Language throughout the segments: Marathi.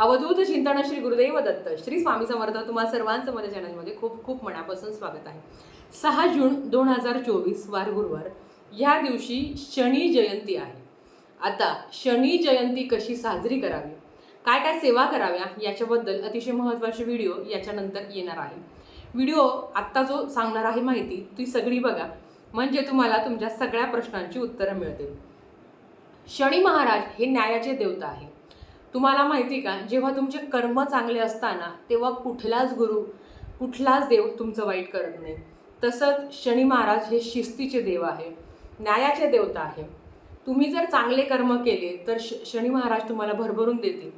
अवधूत चिंतन श्री गुरुदेव दत्त. श्री स्वामी समर्थ तुम्हा सर्वांचं माझ्या चॅनलमध्ये खूप खूप मनापासून स्वागत आहे. सहा जून दोन हजार चोवीस वार गुरुवार. ह्या दिवशी शनी जयंती आहे. आता शनी जयंती कशी साजरी करावी? काय काय सेवा कराव्या? याच्याबद्दल अतिशय महत्त्वाचे व्हिडिओ याच्यानंतर येणार आहे. व्हिडिओ आत्ता जो सांगणार आहे माहिती ती सगळी बघा. म्हणजे तुम्हाला तुमच्या सगळ्या प्रश्नांची उत्तरं मिळतील. शनी महाराज हे न्यायाचे देवता आहे तुम्हाला माहिती का जेव्हा तुमचे कर्म चांगले असताना तेव्हा कुठलाच गुरु कुठलाच देव तुमचं वाईट करत नाही. तसंच शनी महाराज हे शिस्तीचे देव आहे न्यायाचे देवता आहे. तुम्ही जर चांगले कर्म केले तर श शनी महाराज तुम्हाला भरभरून देतील.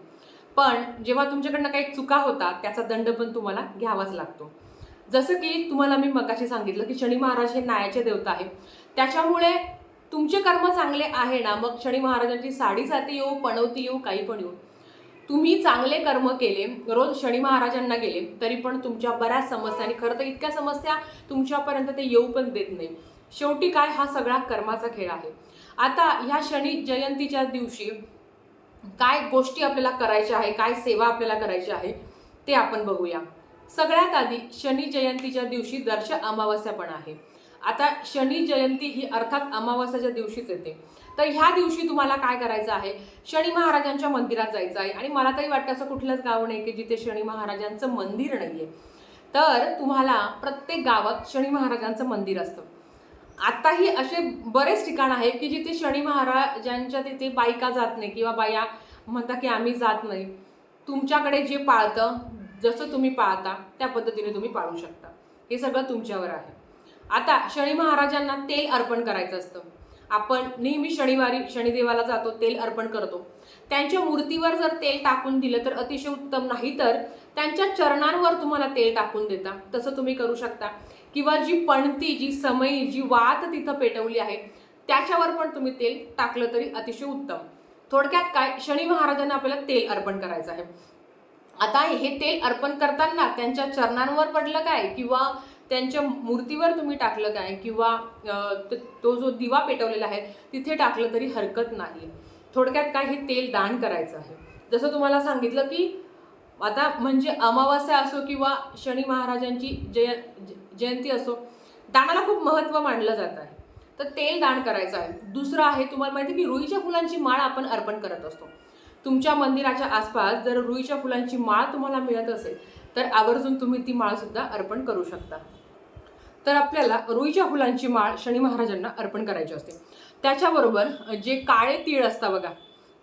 पण जेव्हा तुमच्याकडनं काही चुका होतात त्याचा दंड पण तुम्हाला घ्यावाच लागतो. जसं की तुम्हाला मी मगाशी सांगितलं की शनी महाराज हे न्यायाचे देवता आहे त्याच्यामुळे तुमचे कर्म चांगले आहे ना मग शनी महाराजांची साडी जाते येऊ पणवती येऊ काही पण येऊ. तुम्ही चांगले कर्म केले रोज शनी महाराजांना गेले तरी पण तुमच्या बऱ्याच समस्या आणि खरं तर इतक्या समस्या तुमच्यापर्यंत ते येऊ पण देत नाही. शेवटी काय? हा सगळा कर्माचा खेळ आहे. आता ह्या शनी जयंतीच्या दिवशी काय गोष्टी आपल्याला करायच्या आहे काय सेवा आपल्याला करायची आहे ते आपण बघूया. सगळ्यात आधी शनी जयंतीच्या दिवशी दर्श अमावस्या पण आहे. आता शनी जयंती ही अर्थात अमावस्याच्या दिवशीच येते. तर ह्या दिवशी तुम्हाला काय करायचं आहे? शनी महाराजांच्या मंदिरात जायचं आहे. आणि मला तरी वाटतं असं कुठलंच गाव नाही की जिथे शनी महाराजांचं मंदिर नाही आहे तर तुम्हाला प्रत्येक गावात शनी महाराजांचं मंदिर असतं. आताही असे बरेच ठिकाण आहे की जिथे शनी महाराजांच्या तिथे बायका जात नाही किंवा बाया म्हणता की आम्ही जात नाही. तुमच्याकडे जे पाळतं जसं तुम्ही पाळता त्या पद्धतीने तुम्ही पाळू शकता. हे सगळं तुमच्यावर आहे. आता शनी महाराजांना तेल अर्पण करायचं असतं. आपण नेहमी शनिवारी शनिदेवाला जातो तेल अर्पण करतो. त्यांच्या मूर्तीवर जर तेल टाकून दिलं तर अतिशय उत्तम नाही तर त्यांच्या चरणांवर तुम्हाला तेल टाकून देता. तसं तुम्ही करू शकता. किंवा जी पणती जी समई जी वात तिथं पेटवली आहे त्याच्यावर पण तुम्ही तेल टाकलं तरी अतिशय उत्तम. थोडक्यात काय? शनी महाराजांना आपल्याला तेल अर्पण करायचं आहे. आता हे तेल अर्पण करताना त्यांच्या चरणांवर पडलं काय? किंवा त्यांच्या मूर्तीवर तुम्ही टाकलं काय किंवा तो जो दिवा पेटवलेला आहे तिथे टाकलं तरी हरकत नाही थोडक्यात काय हे तेल दान करायचं आहे. जसं तुम्हाला सांगितलं की आता म्हणजे अमावास्या असो किंवा शनी महाराजांची जय जयंती असो दानाला खूप महत्त्व मानलं जात आहे. तर तेल दान करायचं आहे. दुसरं आहे तुम्हाला माहिती आहे की रुईच्या फुलांची माळ आपण अर्पण करत असतो. तुमच्या मंदिराच्या आसपास जर रुईच्या फुलांची माळ तुम्हाला मिळत असेल तर आवर्जून तुम्ही ती माळ सुद्धा अर्पण करू शकता. तर आपल्याला रुईच्या फुलांची माळ शनी महाराजांना अर्पण करायची असते. त्याच्याबरोबर जे काळे तीळ असतं बघा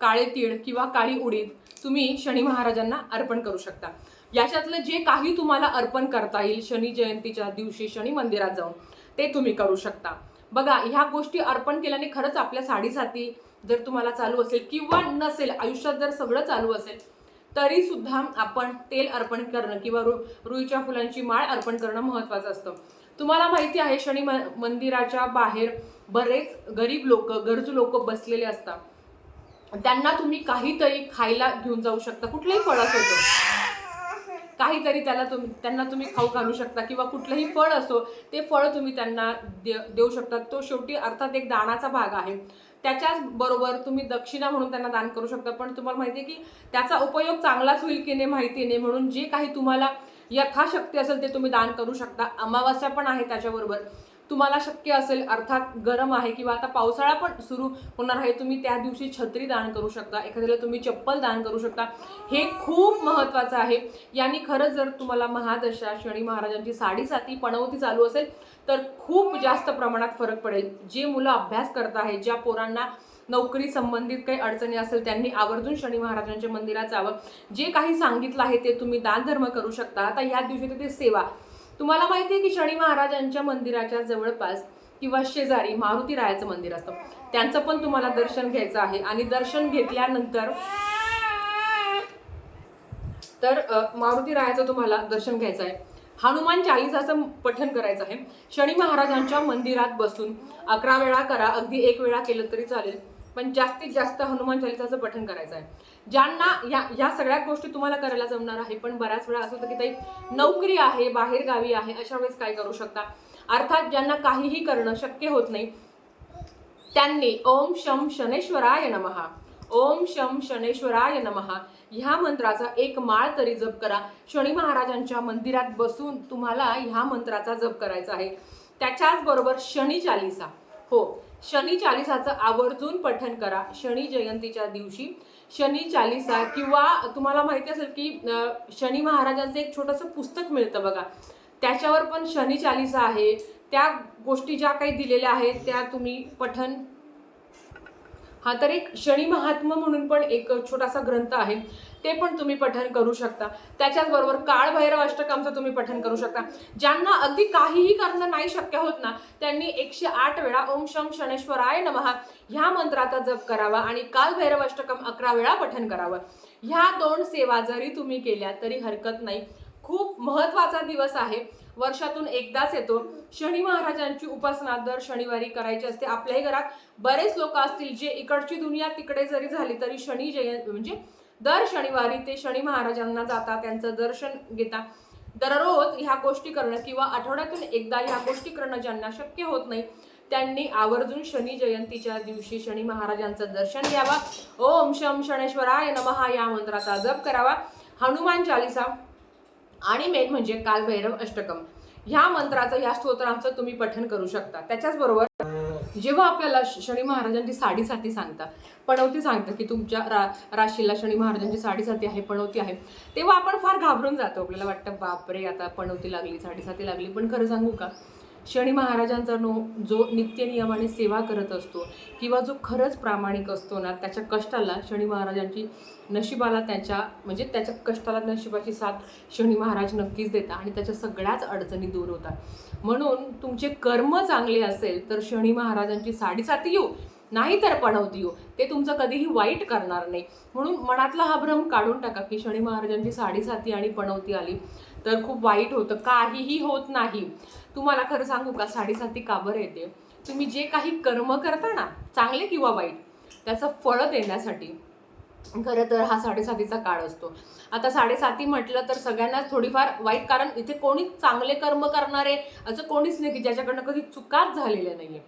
काळे तीळ किंवा काळी उडीद तुम्ही शनी महाराजांना अर्पण करू शकता. याच्यातलं जे काही तुम्हाला अर्पण करता येईल शनी जयंतीच्या दिवशी शनी मंदिरात जाऊन ते तुम्ही करू शकता. बघा ह्या गोष्टी अर्पण केल्याने खरंच आपल्या साडेसाती जर तुम्हाला चालू असेल किंवा नसेल आयुष्यात जर सगळं चालू असेल तरी सुद्धा आपण तेल अर्पण करणं किंवा रु रुईच्या फुलांची माळ अर्पण करणं महत्त्वाचं असतं. तुम्हाला माहिती आहे शनी म मंदिराच्या बाहेर बरेच गरीब लोक गरजू लोक बसलेले असतात. त्यांना तुम्ही काहीतरी खायला घेऊन जाऊ शकता कुठलंही फळ असो काहीतरी त्याला तुम त्यांना तुम्ही खाऊ घालू शकता किंवा कुठलंही फळ असो ते फळ तुम्ही त्यांना दे देऊ शकता. तो शेवटी अर्थात एक दानाचा भाग आहे. त्याच्याच बरोबर तुम्ही दक्षिणा म्हणून त्यांना दान करू शकता. पण तुम्हाला माहिती आहे की त्याचा उपयोग चांगलाच होईल की नाही माहिती नाही. म्हणून जे काही तुम्हाला यथाशक्ती असेल ते तुम्ही दान करू शकता. अमावास्या पण आहे त्याच्याबरोबर. तुम्हाला शक्य असेल अर्थात गरम आहे किंवा आता पावसाळा पण सुरू होणार आहे तुम्ही त्या दिवशी छत्री दान करू शकता एखाद्याला तुम्ही चप्पल दान करू शकता. हे खूप महत्त्वाचं आहे. यांनी खरंच जर तुम्हाला महादशा शनी महाराजांची साडेसाती पणवती चालू असेल तर खूप जास्त प्रमाणात फरक पडेल. जे मुलं अभ्यास करत आहेत ज्या पोरांना नोकरी संबंधित काही अडचणी असेल त्यांनी आवर्जून शनी महाराजांच्या मंदिरात जावं. जे काही सांगितलं आहे ते तुम्ही दानधर्म करू शकता. आता या दिवशी तिथे सेवा. तुम्हाला माहिती आहे की शनी महाराजांच्या मंदिराच्या जवळपास किंवा शेजारी मारुती रायाचं मंदिर असतं. त्यांचं पण तुम्हाला दर्शन घ्यायचं आहे. आणि दर्शन घेतल्यानंतर तर मारुती रायाचं तुम्हाला दर्शन घ्यायचं आहे. हनुमान चालीसाचं पठण करायचं आहे. शनी महाराजांच्या मंदिरात बसून अकरा वेळा करा. अगदी एक वेळा केलं तरी चालेल. पण जास्तीत जास्त हनुमान चालिसाचं पठण करायचं आहे. ज्यांना या ह्या सगळ्या गोष्टी तुम्हाला करायला जमणार आहे पण बऱ्याच वेळा असं होतं की ताई नोकरी आहे बाहेर गावी आहे अशा वेळेस काय करू शकता? अर्थात ज्यांना काहीही करणं शक्य होत नाही त्यांनी ओम शम शनेश्वराय नमहा ओम शम शनेश्वराय नमहा ह्या मंत्राचा एक माळ तरी जप करा. शनी महाराजांच्या मंदिरात बसून तुम्हाला ह्या मंत्राचा जप करायचा आहे. त्याच्याचबरोबर शनी चालिसा. हो. शनी चालिसाचं आवर्जून पठण करा. शनी जयंतीच्या दिवशी. शनी चालिसा किंवा तुम्हाला माहिती असेल की शनी महाराजांचं एक छोटंसं पुस्तक मिळतं बघा. त्याच्यावर पण शनी चालिसा आहे. त्या गोष्टी ज्या काही दिलेल्या आहेत त्या तुम्ही पठण हा तर एक शनी महात्मा म्हणून पण एक छोटासा ग्रंथ आहे. ते पण तुम्ही पठन करू शकता. त्याच्याचबरोबर काळ भैरव तुम्ही पठन करू शकता. ज्यांना अगदी काहीही करणं नाही शक्य होत ना त्यांनी एकशे आठ वेळा ओम शम शनेश्वराय नमहा ह्या मंत्राचा जप करावा आणि काल भैरव अष्टकम अकरा वेळा पठन करावं. ह्या दोन सेवा जरी तुम्ही केल्या तरी हरकत नाही. खूप महत्त्वाचा दिवस आहे. वर्षातून एकदाच येतो. शनी महाराजांची उपासना दर शनिवारी करायची असते. आपल्याही घरात बरेच लोक असतील जे इकडची दुनिया तिकडे जरी झाली तरी शनी जय म्हणजे दर शनिवारी ते शनी महाराजांना जातात त्यांचं दर्शन घेतात दररोज ह्या गोष्टी करणं किंवा आठवड्यातून एकदा ह्या गोष्टी करणं ज्यांना शक्य होत नाही त्यांनी आवर्जून शनी जयंतीच्या दिवशी शनी महाराजांचं दर्शन घ्यावा. ओम शम शनेश्वराय नमहा या मंत्राचा जप करावा. हनुमान चालिसा आणि मेन म्हणजे कालभैरव अष्टकम. ह्या मंत्राचं ह्या स्तोत्रांचं तुम्ही पठन करू शकता. त्याच्याच बरोबर जेव्हा आपल्याला शनी महाराजांची साडेसाती सांगता पणवती सांगतं की तुमच्या रा राशीला शनी महाराजांची साडेसाती आहे पणवती आहे तेव्हा आपण फार घाबरून जातो. आपल्याला वाटतं बापरे आता पणवती लागली साडेसाती लागली. पण खरं सांगू का? शनी महाराजांचा नो जो नित्यनियमाने सेवा करत असतो किंवा जो खरंच प्रामाणिक असतो ना त्याच्या कष्टाला शनी महाराजांची नशिबाला त्याच्या म्हणजे त्याच्या कष्टाला नशिबाची साथ शनी महाराज नक्कीच देतात आणि त्याच्या सगळ्याच अडचणी दूर होतात. म्हणून तुमचे कर्म चांगले असेल तर शनी महाराजांची साडेसाती येऊ नाही तर पणवती येऊ. ते तुमचं कधीही वाईट करणार नाही. म्हणून मनातला हा भ्रम काढून टाका की शनी महाराजांची साडेसाती आणि पणवती आली. तर खूप वाईट होतं. काहीही होत नाही. तुम्हाला खरं सांगू का? साडेसाती का बरं येते. तुम्ही जे काही कर्म करता ना चांगले किंवा वाईट त्याचं फळ देण्यासाठी. खरं तर हा साडेसातीचा काळ असतो. आता साडेसाती म्हटलं तर सगळ्यांनाच थोडीफार वाईट कारण इथे कोणीच चांगले कर्म करणारे असं कोणीच नाही की ज्याच्याकडनं कधी चुकाच झालेल्या नाही आहे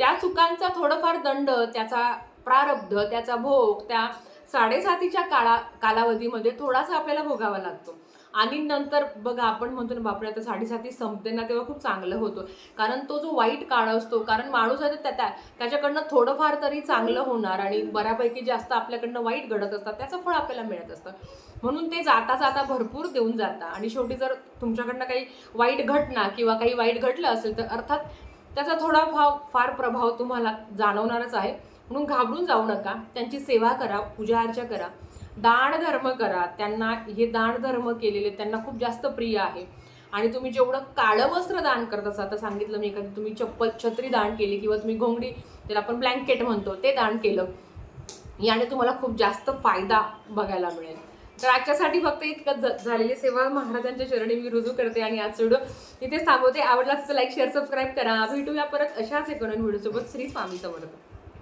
त्या चुकांचा थोडंफार दंड त्याचा प्रारब्ध त्याचा भोग त्या साडेसातीच्या काळा कालावधीमध्ये थोडासा आपल्याला भोगावा लागतो. आणि नंतर बघा आपण म्हणतो ना बापरे आता साडेसाती संपते ना तेव्हा खूप चांगलं होतं. कारण तो जो वाईट काळ असतो कारण माणूस आहे त्या त्या- त्याच्याकडनं थोडंफार तरी चांगलं होणार आणि बऱ्यापैकी जास्त आपल्याकडनं वाईट घडत असतात त्याचं फळ आपल्याला मिळत असतं. म्हणून ते जाता जाता भरपूर देऊन जाता. आणि शेवटी जर तुमच्याकडनं काही वाईट घटना किंवा काही वाईट घडलं असेल तर अर्थात त्याचा थोडा भाव फार प्रभाव तुम्हाला जाणवणारच आहे. म्हणून घाबरून जाऊ नका. त्यांची सेवा करा पूजा अर्चा करा. दान धर्म करा. त्यांना हे दान धर्म केलेले त्यांना खूप जास्त प्रिय आहे. आणि तुम्ही जेवढं काळं वस्त्र दान करत असाल आता सांगितलं मी एखादी तुम्ही चप्पल छत्री दान केली किंवा तुम्ही घोंगडी त्याला आपण ब्लँकेट म्हणतो ते दान केलं. याने तुम्हाला खूप जास्त फायदा बघायला मिळेल. तर आजच्यासाठी फक्त इतकं ज- झालेली सेवा महाराजांच्या चरणी मी रुजू करते आणि आज व्हिडिओ इथेच थांबवते. आवडला तर लाईक शेअर सबस्क्राईब करा. भेटूया परत अशाच एक व्हिडिओसोबत. श्री स्वामी समर्थ.